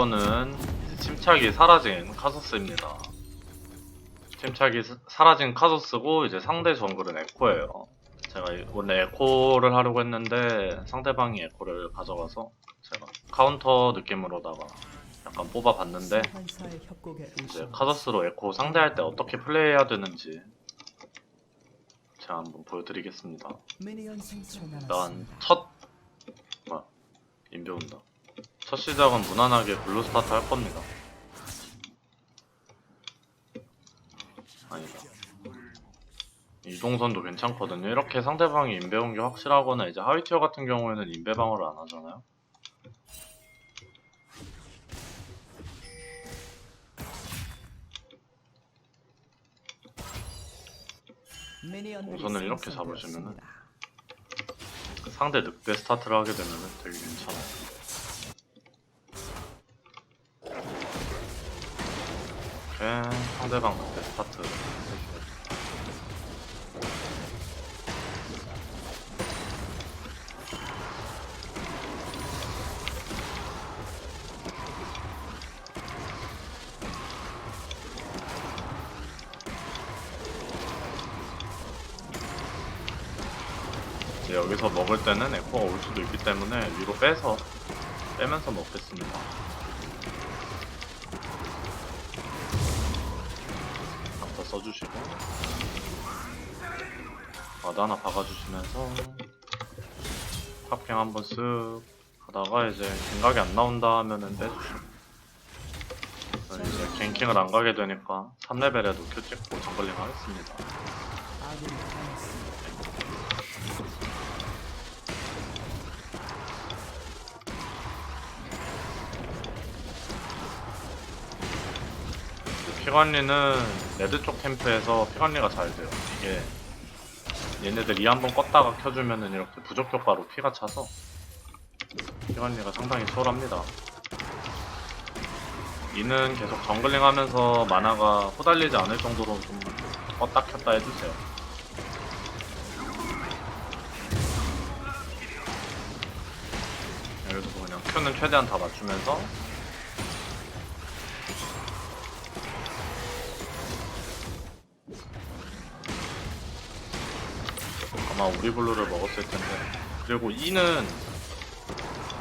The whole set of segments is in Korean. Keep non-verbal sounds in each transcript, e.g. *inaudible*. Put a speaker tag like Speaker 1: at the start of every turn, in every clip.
Speaker 1: 거는 침착이 사라진 카소스입니다. 침착이 사- 사라진 카소스고 이제 상대 정글은 에코예요. 제가 이- 원래 에코를 하려고 했는데 상대방이 에코를 가져가서 제가 카운터 느낌으로다가 약간 뽑아봤는데 이제 카서스로 에코 상대할 때 어떻게 플레이해야 되는지 제가 한번 보여드리겠습니다.
Speaker 2: 미니언 생성
Speaker 1: 일단
Speaker 2: 남았습니다.
Speaker 1: 첫 뭐야 인베 온다. 첫 시작은 무난하게 블루 스타트 할 겁니다. 아니다. 이동선도 괜찮거든요. 이렇게 상대방이 인베 온 게 확실하거나 이제 하위 티어 같은 경우에는 인베 방어를 안 하잖아요. 우선은 이렇게. 그 상대 늑대 스타트를 하게 되면 되게 괜찮아요. 이렇게 상대방 늑대 스타트. 이제 여기서 먹을 때는 에코가 올 수도 있기 때문에 위로 빼서 빼면서 먹겠습니다. 한번 써주시고. 와드 하나 박아주시면서. 탑갱 한번 쓱 하다가 이제 갱각이 안 나온다 하면은 빼주시고 저는 이제 갱킹을 안 가게 되니까 3레벨에도 큐 찍고 정글링 하겠습니다. 피관리는 레드 쪽 캠프에서 피관리가 잘 돼요. 이게 얘네들 이 한 번 껐다가 켜주면은 이렇게 부적 효과로 피가 차서 피관리가 상당히 수월합니다. 이는 계속 정글링 하면서 만화가 후달리지 않을 정도로 좀 껐다 켰다 해주세요. 여기서 그냥 큐는 최대한 다 맞추면서 아마 우리 블루를 먹었을 텐데. 그리고 E는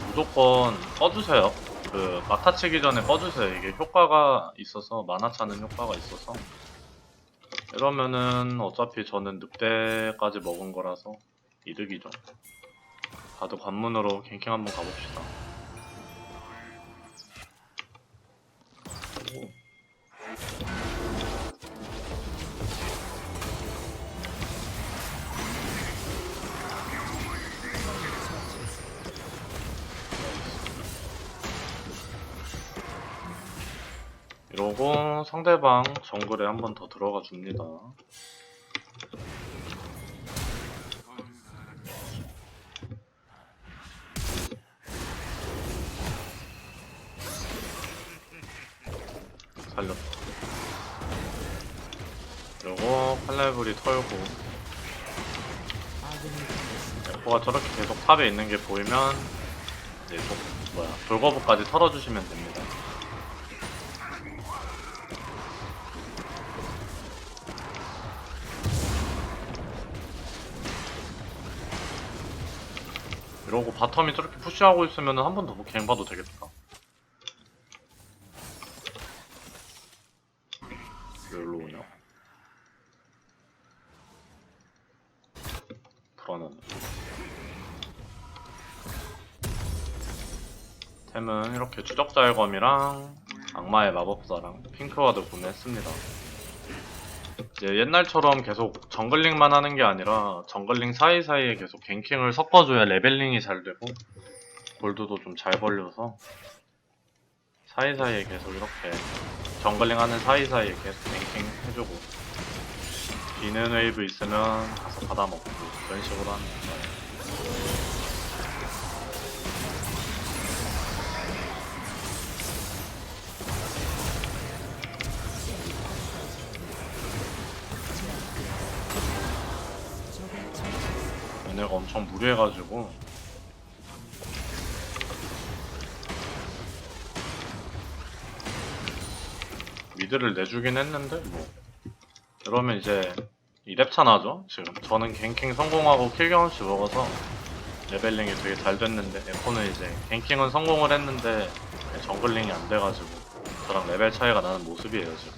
Speaker 1: 무조건 꺼주세요. 그 마타 치기 전에 꺼주세요. 이게 효과가 있어서 만화 차는 효과가 있어서. 이러면은 어차피 저는 늑대까지 먹은 거라서 이득이죠. 다들 관문으로 갱킹 한번 가봅시다 이러고 상대방 정글에 한 번 더 들어가 줍니다. 살렸다. 그리고 칼날불이 털고. 에코가 저렇게 계속 탑에 있는 게 보이면 이제 또 뭐야 돌거부까지 털어주시면 됩니다. 이러고 바텀이 저렇게 푸시하고 있으면 한 번 더 갱 봐도 되겠다. 왜 일로 오냐? 불안하네. 템은 이렇게 추적자의 검이랑 악마의 마법사랑 핑크와드 구매했습니다. 이제 옛날처럼 계속 정글링만 하는 게 아니라 정글링 사이사이에 계속 갱킹을 섞어줘야 레벨링이 잘 되고 골드도 좀 잘 벌려서 사이사이에 계속 이렇게 정글링 하는 사이사이에 계속 갱킹 해주고 비는 웨이브 있으면 가서 받아먹고 이런 식으로 하는 거예요. 얘네가 엄청 무리해가지고. 미드를 내주긴 했는데 뭐. 이러면 이제 2렙차 나죠? 지금. 저는 갱킹 성공하고 킬 경험치 먹어서 레벨링이 되게 잘 됐는데 에코는 이제 갱킹은 성공을 했는데 정글링이 안 돼가지고 저랑 레벨 차이가 나는 모습이에요 지금.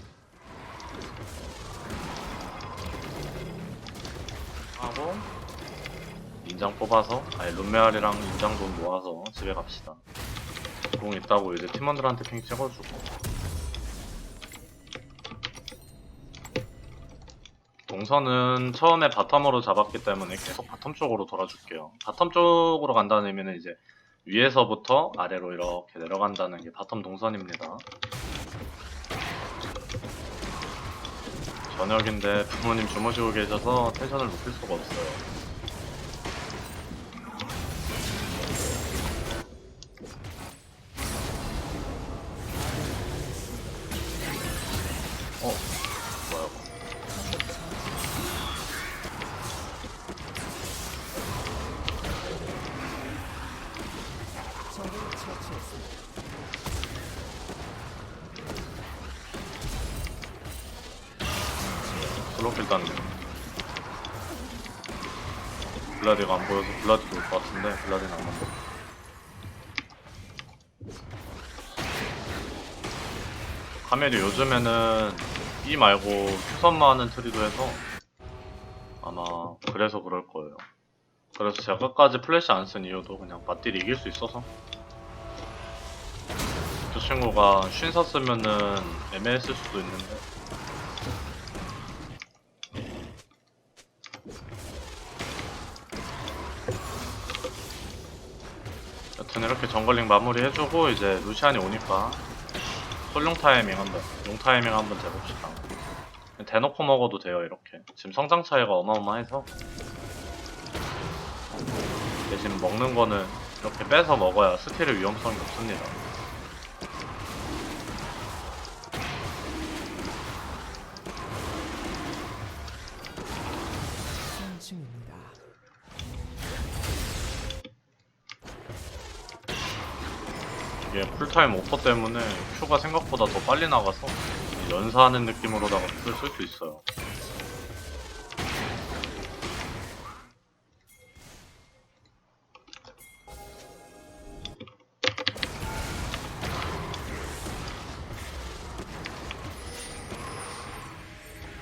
Speaker 1: 하고 인장 뽑아서 아니 룸메알이랑 인장 돈 모아서 집에 갑시다. 공 있다고 이제 팀원들한테 핑 찍어주고. 동선은 처음에 바텀으로 잡았기 때문에 계속 바텀 쪽으로 돌아줄게요. 바텀 쪽으로 간다는 의미는 이제 위에서부터 아래로 이렇게 내려간다는 게 바텀 동선입니다. 저녁인데 부모님 주무시고 계셔서 텐션을 높일 수가 없어요 슬로필 땄네 블라디가 안 보여서 블라디도 올 것 같은데 블라디는 안 온다 카멜이 요즘에는 E 말고 큐선만 하는 트리도 해서 아마 그래서 그럴 거예요. 그래서 제가 끝까지 플래시 안 쓴 이유도 그냥 맞딜 이길 수 있어서. 저 친구가 쉰 샀으면은 애매했을 수도 있는데 여튼 이렇게 정글링 마무리 해주고 이제 루시안이 오니까 솔용 타이밍 한번 용 타이밍 한번 재봅시다. 대놓고 먹어도 돼요 이렇게. 지금 성장 차이가 어마어마해서. 대신 먹는 거는 이렇게 빼서 먹어야 스킬의 위험성이 없습니다. 이게 풀타임 오퍼 때문에 큐가 생각보다 더 빨리 나가서 연사하는 느낌으로다가 큐를 쓸수 있어요.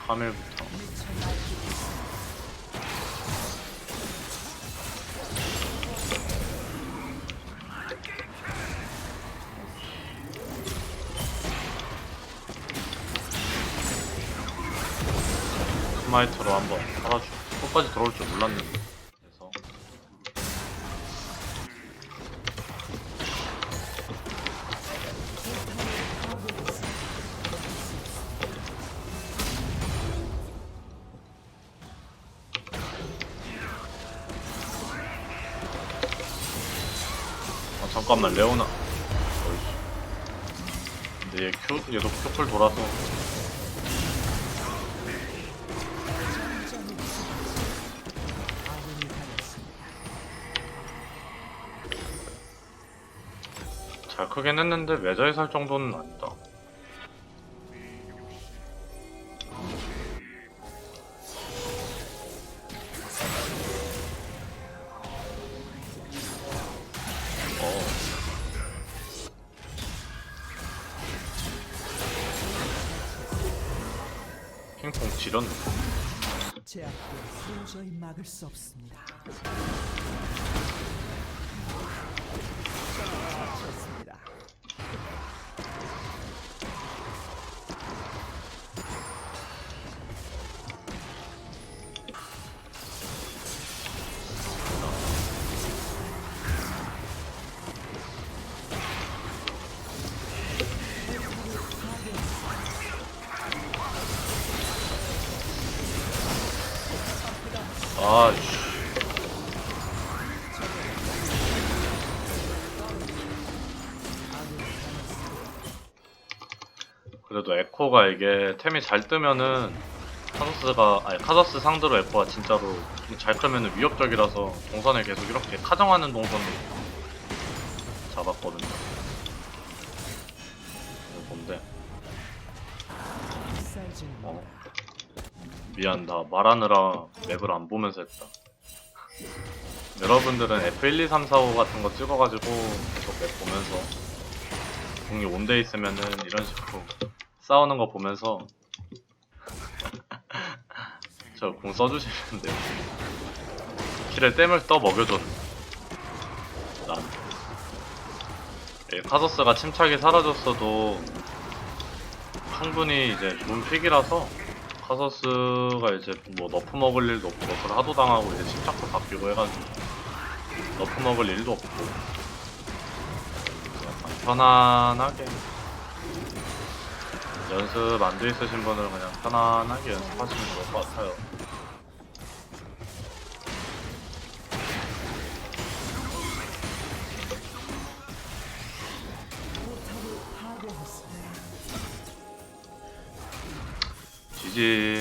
Speaker 1: 카멜부터 스마이트로 한번 살아주고 끝까지 들어올 줄 몰랐는데. 그래서. 아 잠깐만 레오나. 어이씨. 근데 얘 큐, 얘도 큐풀 돌아서 잘 크긴 했는데 매자에 살 정도는 아니다. 어. 핑퐁 지렸네.
Speaker 2: 수 없습니다.
Speaker 1: 아씨. 그래도 에코가 이게 템이 잘 뜨면은 카서스가 아니 카서스 상대로 에코가 진짜로 잘 뜨면은 위협적이라서 동선에 계속 이렇게 카정하는 동선을 잡았거든요. 이거 뭔데? 어. 미안 나 말하느라 맵을 안 보면서 했다. 여러분들은 F1, 2, 3, 4, 5 같은 거 찍어가지고 계속 맵 보면서 공이 온데 있으면은 이런 식으로 싸우는 거 보면서 *laughs* 저 공 써주시면 돼요. 킬에 땜을 떠 먹여줬네 난. 예, 카서스가 침착이 사라졌어도 충분히 이제 좋은 픽이라서 카서스가 이제 뭐 너프 먹을 일도 없고 너프를 하도 당하고 이제 침착도 바뀌고 해가지고 너프 먹을 일도 없고 약간 편안하게 연습 안 돼 있으신 분은 그냥 편안하게 연습하시면 좋을 것 같아요. des